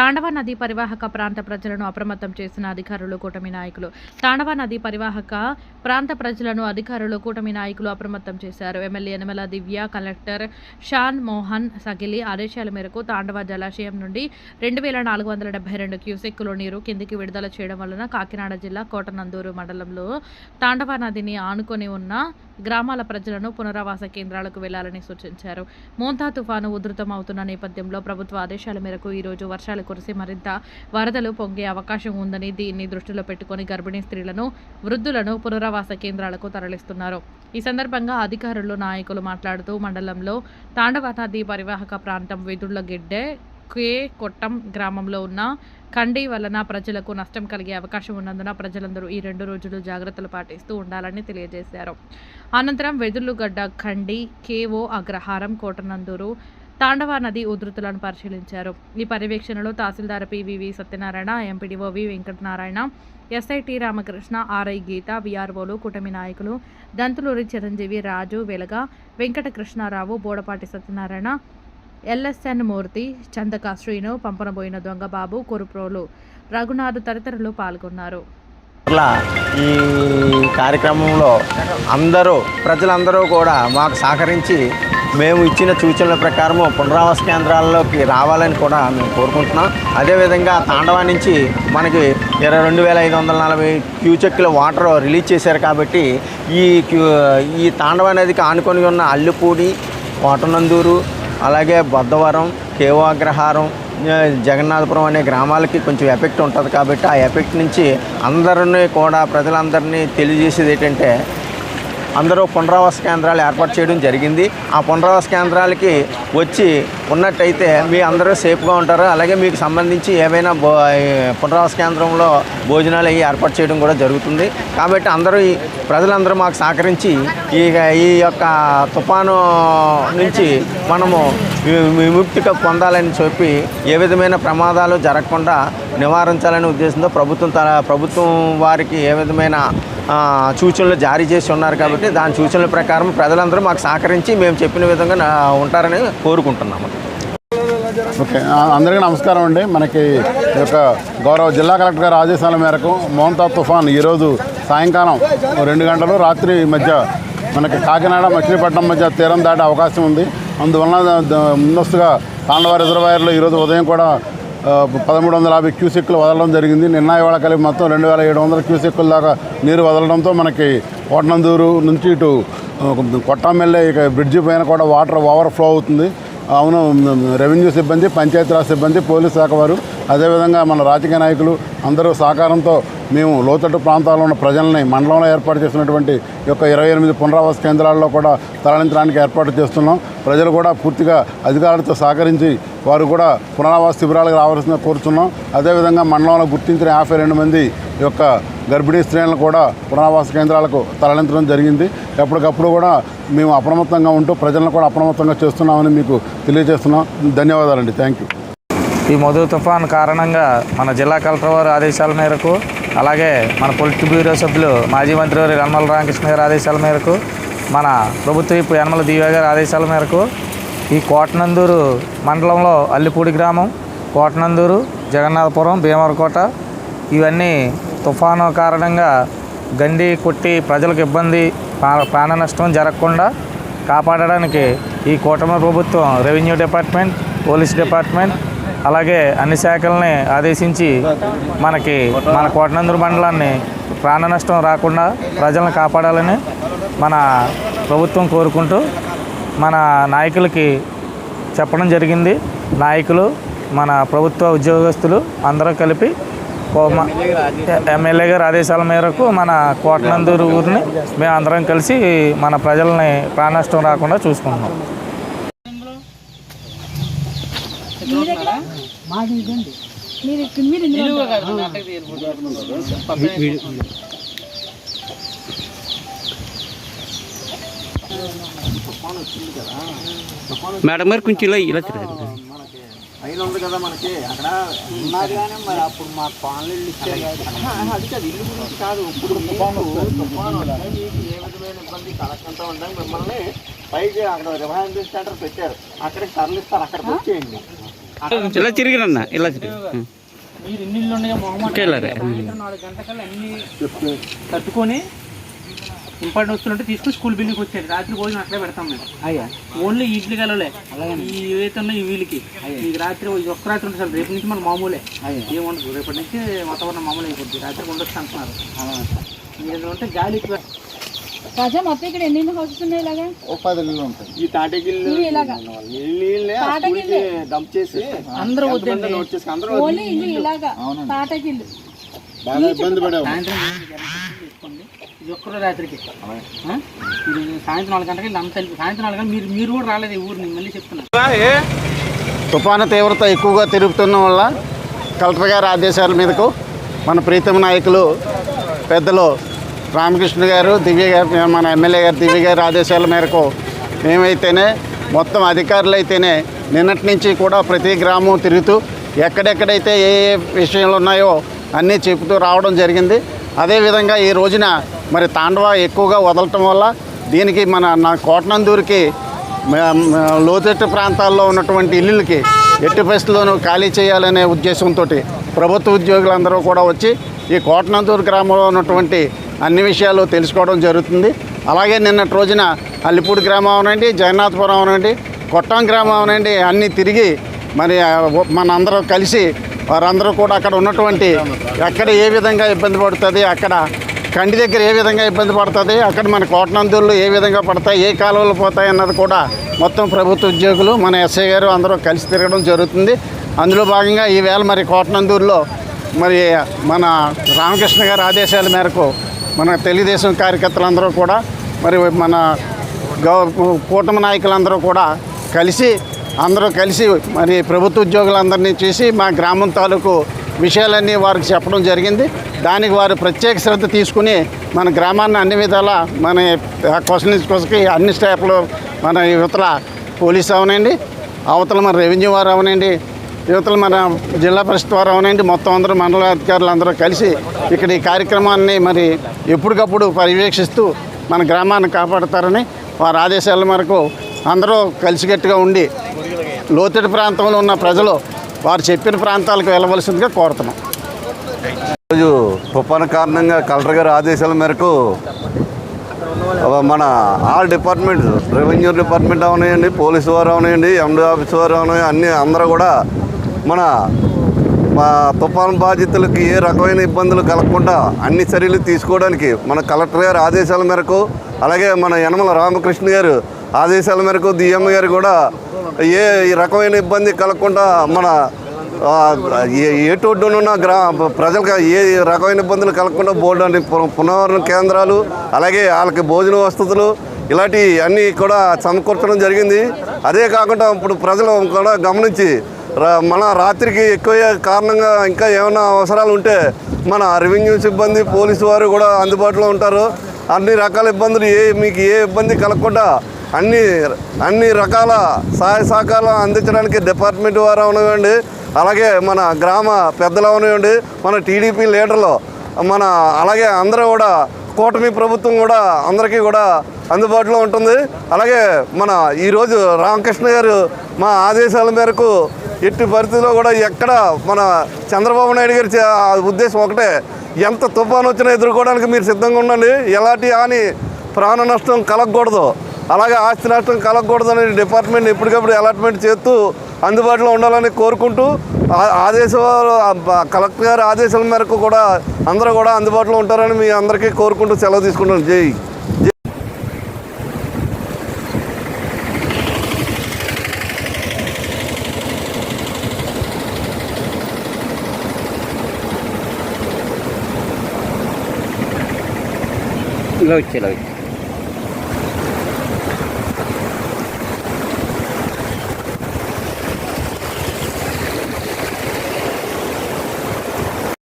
తాండవ నది పరివాహక ప్రాంత ప్రజలను అప్రమత్తం చేసిన అధికారులు కూటమి నాయకులు. తాండవ నది పరివాహక ప్రాంత ప్రజలను అధికారులు కూటమి నాయకులు అప్రమత్తం చేశారు. ఎమ్మెల్యే యనమల దివ్య కలెక్టర్ షాన్ మోహన్ సగిలి ఆదేశాల మేరకు తాండవ జలాశయం నుండి రెండు వేల నాలుగు వందల డెబ్బై రెండు క్యూసెక్కుల నీరు కిందికి విడుదల చేయడం వలన కాకినాడ జిల్లా కోటనందూరు మండలంలో తాండవ నదిని ఆనుకొని ఉన్న గ్రామాల ప్రజలను పునరావాస కేంద్రాలకు వెళ్ళాలని సూచించారు. మోంతా తుఫాను ఉధృతం అవుతున్న నేపథ్యంలో ప్రభుత్వ ఆదేశాల మేరకు ఈ రోజు వర్షాలు కురిసి మరింత వరదలు పొంగే అవకాశం ఉందని దీన్ని దృష్టిలో పెట్టుకుని గర్భిణీ స్త్రీలను వృద్ధులను పునరావాస కేంద్రాలకు తరలిస్తున్నారు. ఈ సందర్భంగా అధికారులు నాయకులు మాట్లాడుతూ మండలంలో తాండవ నది పరివాహక ప్రాంతం వెదుళ్ళ గిడ్డె కే కొట్టం గ్రామంలో ఉన్న కండి వలన ప్రజలకు నష్టం కలిగే అవకాశం ఉన్నందున ప్రజలందరూ ఈ రెండు రోజులు జాగ్రత్తలు పాటిస్తూ ఉండాలని తెలియజేశారు. అనంతరం వెదుర్లుగడ్డ కండి కేఓ అగ్రహారం కోటనందూరు తాండవ నది ఉధృతులను పరిశీలించారు. ఈ పర్యవేక్షణలో tahsildar PVV Satyanarayana MPDO V Venkatanarayana SIT Ramakrishna RI Geetha విఆర్ఓలు కూటమి నాయకులు దంతులూరి చిరంజీవి రాజు వెలగ వెంకటకృష్ణారావు బోడపాటి సత్యనారాయణ ఎల్ఎస్ఎన్ మూర్తి చందక శ్రీను పంపనబోయిన దొంగబాబు కురుప్రోలు రఘునాథ్ తదితరులు పాల్గొన్నారు. ఈ కార్యక్రమంలో అందరూ ప్రజలందరూ కూడా మాకు సహకరించి మేము ఇచ్చిన సూచనల ప్రకారము పునరావాస కేంద్రాల్లోకి రావాలని కూడా మేము కోరుకుంటున్నాం. అదేవిధంగా తాండవా నుంచి మనకి ఇరవై రెండు వేల ఐదు వందల నలభై క్యూచెక్ల వాటర్ రిలీజ్ చేశారు కాబట్టి ఈ క్యూ ఈ తాండవ నదికి ఆనుకొని ఉన్న అల్లుపూడి కోటనందూరు అలాగే బొద్దవరం కేవాగ్రహారం జగన్నాథపురం అనే గ్రామాలకి కొంచెం ఎఫెక్ట్ ఉంటుంది కాబట్టి ఆ ఎఫెక్ట్ నుంచి అందరినీ కూడా ప్రజలందరినీ తెలియజేసేది ఏంటంటే అందరూ పునరావాస కేంద్రాలు ఏర్పాటు చేయడం జరిగింది. ఆ పునరావాస కేంద్రాలకి వచ్చి ఉన్నట్టయితే మీ అందరూ సేఫ్గా ఉంటారు. అలాగే మీకు సంబంధించి ఏవైనా భో పునరావాస కేంద్రంలో భోజనాలు అవి ఏర్పాటు చేయడం కూడా జరుగుతుంది. కాబట్టి అందరూ ఈ ప్రజలందరూ మాకు సహకరించి ఈ ఈ యొక్క తుఫాను నుంచి మనము విముక్తి విముక్తిగా పొందాలని చెప్పి ఏ విధమైన ప్రమాదాలు జరగకుండా నివారించాలనే ఉద్దేశంతో ప్రభుత్వం ప్రభుత్వం వారికి ఏ విధమైన సూచనలు జారీ చేసి ఉన్నారు కాబట్టి దాని సూచనల ప్రకారం ప్రజలందరూ మాకు సహకరించి మేము చెప్పిన విధంగా ఉంటారని కోరుకుంటున్నాము. ఓకే అందరికీ నమస్కారం అండి. మనకి ఈ యొక్క గౌరవ జిల్లా కలెక్టర్ గారి ఆదేశాల మేరకు మోంతా తుఫాన్ ఈరోజు సాయంకాలం రెండు గంటలు రాత్రి మధ్య మనకి కాకినాడ మచిలీపట్నం మధ్య తీరం దాటే అవకాశం ఉంది. అందువలన ద- ముందస్తుగా తాండవ రిజర్వాయర్లో ఈరోజు ఉదయం కూడా పదమూడు వందల యాభై క్యూసెక్లు వదలడం జరిగింది. నిన్న ఇవాళ కలిపి మొత్తం రెండు వేల ఏడు వందల క్యూసెక్కుల దాకా నీరు వదలడంతో మనకి కోటనందూరు నుంచి ఇటు కొట్టమెల్లే ఇక బ్రిడ్జి పైన కూడా వాటర్ ఓవర్ ఫ్లో అవుతుంది. అవును రెవెన్యూ సిబ్బంది పంచాయతీరాజ్ సిబ్బంది పోలీస్ శాఖ వారు. అదేవిధంగా మన రాజకీయ నాయకులు అందరూ సహకారంతో మేము లోతట్టు ప్రాంతాల్లో ఉన్న ప్రజల్ని మండలంలో ఏర్పాటు చేసినటువంటి ఈ యొక్క ఇరవై ఎనిమిది పునరావాస కేంద్రాల్లో కూడా తరలించడానికి ఏర్పాటు చేస్తున్నాం. ప్రజలు కూడా పూర్తిగా అధికారులతో సహకరించి వారు కూడా పునరావాస శిబిరాలకు రావాల్సిన కోరుతున్నాం అదేవిధంగా మండలంలో గుర్తించిన యాభై రెండు మంది యొక్క గర్భిణీ స్త్రీలను కూడా పునరావాస కేంద్రాలకు తరలించడం జరిగింది. ఎప్పటికప్పుడు కూడా మేము అప్రమత్తంగా ఉంటూ ప్రజలను కూడా అప్రమత్తంగా చేస్తున్నామని మీకు తెలియజేస్తున్నాం. ధన్యవాదాలండి. Thank you. ఈ మధు తుఫాన్ కారణంగా మన జిల్లా కలెక్టర్ వారి ఆదేశాల మేరకు అలాగే మన పొలిట్ బ్యూరో సభ్యులు మాజీ మంత్రి వారి యనమల రామకృష్ణ గారి ఆదేశాల మేరకు మన ప్రభుత్వ వైపు యనమల దివ్య గారి ఆదేశాల మేరకు ఈ కోటనందూరు మండలంలో అల్లిపూడి గ్రామం కోటనందూరు జగన్నాథపురం భీమవరకోట ఇవన్నీ తుఫాను కారణంగా గండి కొట్టి ప్రజలకు ఇబ్బంది ప్రాణ నష్టం జరగకుండా కాపాడడానికి ఈ కూటమి ప్రభుత్వం రెవెన్యూ డిపార్ట్మెంట్ పోలీస్ డిపార్ట్మెంట్ అలాగే అన్ని శాఖల్ని ఆదేశించి మనకి మన కోటనందూరు మండలాన్ని ప్రాణ నష్టం రాకుండా ప్రజలను కాపాడాలని మన ప్రభుత్వం కోరుకుంటూ మన నాయకులకి చెప్పడం జరిగింది. నాయకులు మన ప్రభుత్వ ఉద్యోగస్తులు అందరూ కలిపి ఎమ్మెల్యే గారి ఆదేశాల మేరకు మన కోటనందూరు ఊరిని మేము అందరం కలిసి మన ప్రజల్ని ప్రాణష్టం రాకుండా చూసుకుంటున్నాం. మీరు మేడం గారు కొంచెం ఇలా ఇలా తిరగండి. అయిన ఉంది కదా మనకి. అక్కడ ఉన్నది కానీ మరి అప్పుడు మాకు పాలు ఇల్లు. అది కాదు ఇల్లు గురించి కాదు. ఇప్పుడు తుఫాను తుఫాను మీకు ఏ విధమైన ఇబ్బంది కలగకుండా ఉండడానికి మిమ్మల్ని పైకి అక్కడ రివైండింగ్ సెంటర్ పెట్టారు. అక్కడికి తరలిస్తారు. అక్కడికి వచ్చేయండి. ఇలా తిరిగిరన్న ఇలా తిరిగి. మీరు ఇన్ని ఇల్లు ఉన్నాయో? సాయంత్రం నాలుగు గంటకల్లా అన్ని తట్టుకొని ఇంపార్టెంట్ వస్తువులు తీసుకుని స్కూల్ బిల్డింగ్కి వచ్చేది రాత్రి భోజనం అక్కడే పెడతాం మేము. అయ్యా. ఓన్లీ ఇడ్లీ కలవలే ఈ ఏవైతే ఉన్నాయో ఈ వీళ్ళకి. మీకు రాత్రి ఇది ఒక్క రాత్రి ఉంటుంది సార్ రేపు నుంచి మన మామూలే. ఏముండదు రేపటి నుంచి వాతావరణం మామూలు అయిపోద్ది. రాత్రి ఉండొచ్చు అంటున్నారు. మీరు ఉంటే గాలి రాజా మొత్తం ఇక్కడ ఎన్ని హౌసెస్ ఉన్నాయి ఇలాగా? ఓ పది నెలలు ఉంటాయి. ఈ తాటగిల్లు ఇలాగా? డంప్ చేసి అందరూ వద్దండి. నోట్ చేసి అందరూ ఓన్లీ ఇల్లు ఇలాగా. తాటకిల్లు బాగా ఇబ్బంది పడే తీసుకోండి ఇది ఒక్కరో రాత్రికి? మీరు సాయంత్రం నాలుగు గంటలకి వెళ్ళి- సాయంత్రం నాలుగు గంటలు మీరు మీరు కూడా రాలేదు ఈ ఊరు నేను మళ్ళీ చెప్తున్నా తుఫాను తీవ్రత ఎక్కువగా తిరుగుతున్న వల్ల కలెక్టర్ గారి ఆదేశాల మీదకు మన ప్రీతమ నాయకులు పెద్దలు రామకృష్ణ గారు దివ్య గారు మన ఎమ్మెల్యే గారు దివ్య గారి ఆదేశాల మేరకు మేమైతేనే మొత్తం అధికారులు అయితేనే నిన్నటి నుంచి కూడా ప్రతి గ్రామం తిరుగుతూ ఎక్కడెక్కడైతే ఏ ఏ విషయాలు ఉన్నాయో అన్నీ చెబుతూ రావడం జరిగింది. అదేవిధంగా ఈ రోజున మరి తాండవ ఎక్కువగా వదలటం వల్ల దీనికి మన నా కోటనందూరికి లోతెట్టు ప్రాంతాల్లో ఉన్నటువంటి ఇల్లులకి ఎట్టి పరిస్థితుల్లోనూ ఖాళీ చేయాలనే ఉద్దేశంతో ప్రభుత్వ ఉద్యోగులందరూ కూడా వచ్చి ఈ కోటనందూరు గ్రామంలో ఉన్నటువంటి అన్ని విషయాలు తెలుసుకోవడం జరుగుతుంది. అలాగే నిన్నటి రోజున అల్లిపూడి గ్రామం అవునండి జగన్నాథపురం అవునండి కొట్టం గ్రామం అవునండి అన్నీ తిరిగి మరి మనందరం కలిసి వారందరూ కూడా అక్కడ ఉన్నటువంటి ఎక్కడ ఏ విధంగా ఇబ్బంది పడుతుంది అక్కడ కండి దగ్గర ఏ విధంగా ఇబ్బంది పడుతుంది అక్కడ మన కోటనందూరులు ఏ విధంగా పడతాయి ఏ కాలువలు పోతాయి అన్నది కూడా మొత్తం ప్రభుత్వ ఉద్యోగులు మన ఎస్ఐ గారు అందరూ కలిసి తిరగడం జరుగుతుంది. అందులో భాగంగా ఈవేళ మరి కోటనందూరులో మరి మన రామకృష్ణ గారి ఆదేశాల మేరకు మన తెలుగుదేశం కార్యకర్తలందరూ కూడా మరి మన గౌ కూటమి నాయకులందరూ కూడా కలిసి అందరూ కలిసి మరి ప్రభుత్వ ఉద్యోగులందరినీ చూసి మా గ్రామం తాలూకు విషయాలన్నీ వారికి చెప్పడం జరిగింది. దానికి వారు ప్రత్యేక శ్రద్ధ తీసుకుని మన గ్రామాన్ని అన్ని విధాలా మన క్వశ్చన్ కొసకి అన్ని స్టాఫ్లు మన యువతల పోలీస్ అవనండి అవతల మన రెవెన్యూ వారు అవనండి యువతలు మన జిల్లా పరిషత్ వారు అవనండి మొత్తం అందరూ మండల అధికారులు అందరూ కలిసి ఇక్కడ ఈ కార్యక్రమాన్ని మరి ఎప్పటికప్పుడు పర్యవేక్షిస్తూ మన గ్రామాన్ని కాపాడతారని వారి ఆదేశాల మేరకు అందరూ కలిసికట్టుగా ఉండి లోతటి ప్రాంతంలో ఉన్న ప్రజలు వారు చెప్పిన ప్రాంతాలకు వెళ్ళవలసిందిగా కోరుతున్నాం. ఈరోజు తుఫాను కారణంగా కలెక్టర్ గారి ఆదేశాల మేరకు మన ఆల్ డిపార్ట్మెంట్ రెవెన్యూ డిపార్ట్మెంట్ అవనాయండి పోలీసు వారు అవనాయండి ఎండి ఆఫీస్ వారు అవనాయి అన్ని అందరూ కూడా మన మా తుఫాను బాధితులకి ఏ రకమైన ఇబ్బందులు కలగకుండా అన్ని చర్యలు తీసుకోవడానికి మన కలెక్టర్ గారి ఆదేశాల మేరకు అలాగే మన యనమల రామకృష్ణ గారు ఆదేశాల మేరకు డిఎం గారు కూడా ఏ ఈ రకమైన ఇబ్బంది కలగకుండా మన ఆ, ఏటొడ్డునున్న గ్రా ప్రజలకు ఏ రకమైన ఇబ్బందులు కలగకుండా బోర్డు అని పునర్వరణ కేంద్రాలు అలాగే వాళ్ళకి భోజన వసతులు ఇలాంటి అన్నీ కూడా సమకూర్చడం జరిగింది. అదే కాకుండా ఇప్పుడు ప్రజలు కూడా గమనించి మన రాత్రికి ఎక్కువ కారణంగా ఇంకా ఏమైనా అవసరాలు ఉంటే మన రెవెన్యూ సిబ్బంది పోలీసు వారు కూడా అందుబాటులో ఉంటారు. అన్ని రకాల ఇబ్బందులు ఏ మీకు ఏ ఇబ్బంది కలగకుండా అన్ని అన్ని రకాల సహాయ సహకారాలు అందించడానికి డిపార్ట్మెంట్ వారు అవనివ్వండి అలాగే మన గ్రామ పెద్దలు అవనివ్వండి మన టీడీపీ లీడర్లు మన అలాగే అందరూ కూడా కూటమి ప్రభుత్వం కూడా అందరికీ కూడా అందుబాటులో ఉంటుంది. అలాగే మన ఈరోజు రామకృష్ణ గారు మా ఆదేశాల మేరకు ఎట్టి పరిస్థితిలో కూడా ఎక్కడ మన చంద్రబాబు నాయుడు గారి ఉద్దేశం ఒకటే ఎంత తుఫాను వచ్చినా ఎదుర్కోవడానికి మీరు సిద్ధంగా ఉండండి. ఎలాంటి హాని ప్రాణ నష్టం కలగకూడదు. అలాగే ఆస్తి నష్టం కలగకూడదని డిపార్ట్మెంట్ ఎప్పటికప్పుడు అలాట్మెంట్ చేస్తూ అందుబాటులో ఉండాలని కోరుకుంటూ ఆదేశాలు కలెక్టర్ గారి ఆదేశాల మేరకు కూడా అందరూ కూడా అందుబాటులో ఉంటారని మీ అందరికీ కోరుకుంటూ సెలవు తీసుకుంటాను జై. ఇలా వచ్చి ఇలా వచ్చి